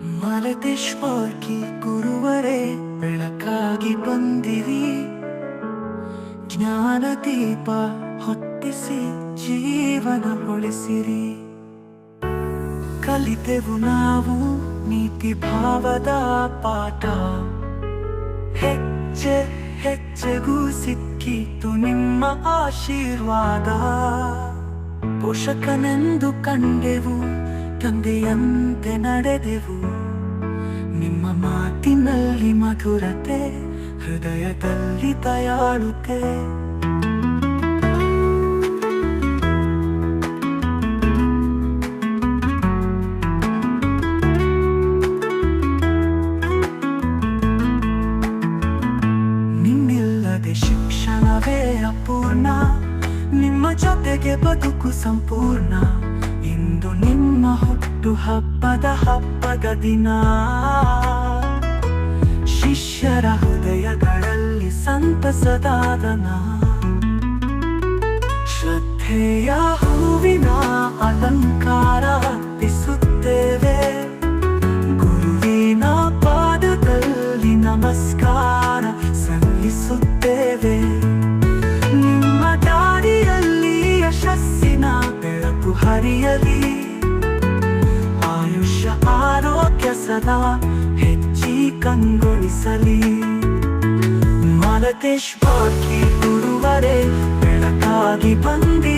ಮಾಲತೇಶ್ವರ್ಗಿ ಗುರುವರೇ, ಬೆಳಕಾಗಿ ಬಂದಿರಿ. ಜ್ಞಾನ ದೀಪ ಹೊತ್ತಿಸಿ ಜೀವನ ಉಳಿಸಿರಿ. ಕಲಿತೆವು ನಾವು ನೀತಿ ಭಾವದ ಪಾಠ. ಹೆಚ್ಚೆ ಹೆಚ್ಚೆಗೂ ಸಿಕ್ಕಿತು ನಿಮ್ಮ ಆಶೀರ್ವಾದ. ಪೋಷಕನೆಂದು ಕಂಡೆವು ತಂದೆಯಂತೆ ನಡೆದೆವು. ನಿಮ್ಮ ಮಾತಿನಲ್ಲಿ ಮಧುರತೆ ಹೃದಯದಲ್ಲಿ ದಯಾಳುತೆ. ನಿನ್ನಿಲ್ಲದೆ ಶಿಕ್ಷಣವೇ ಅಪೂರ್ಣ ನಿಮ್ಮ ಜೊತೆಗೆ ಬದುಕು ಸಂಪೂರ್ಣ. ಹುಟ್ಟು ಹಬ್ಬದ ಹಬ್ಬದ ದಿನ. ಶಿಷ್ಯರ ಹೃದಯಗಳಲ್ಲಿ ಸಂತಸದಾದನ. ಶ್ರದ್ಧೆಯ ಹೂವಿನ ಅಲಂಕಾರ ಅರ್ಪಿಸುತ್ತೇವೆ. ಗುರುವಿನ ಪಾದದಲ್ಲಿ ನಮಸ್ಕಾರ ಸಲ್ಲಿಸುತ್ತೇವೆ. ನಿಮ್ಮ ದಾರಿಯಲ್ಲಿ ಯಶಸ್ಸಿನ ಬೆಳಕು ಹರಿಯಲಿ. ಆಯುಷ್ಯ ಆರೋಗ್ಯ ಸದಾ ಹೆಚ್ಚಿ ಕಂಗೊಳಿಸಲಿ. ಮಾಲತೇಶ್ವರ್ಗಿ ಗುರುವರೇ ಬೆಳಕಾಗಿ ಬಂದಿ.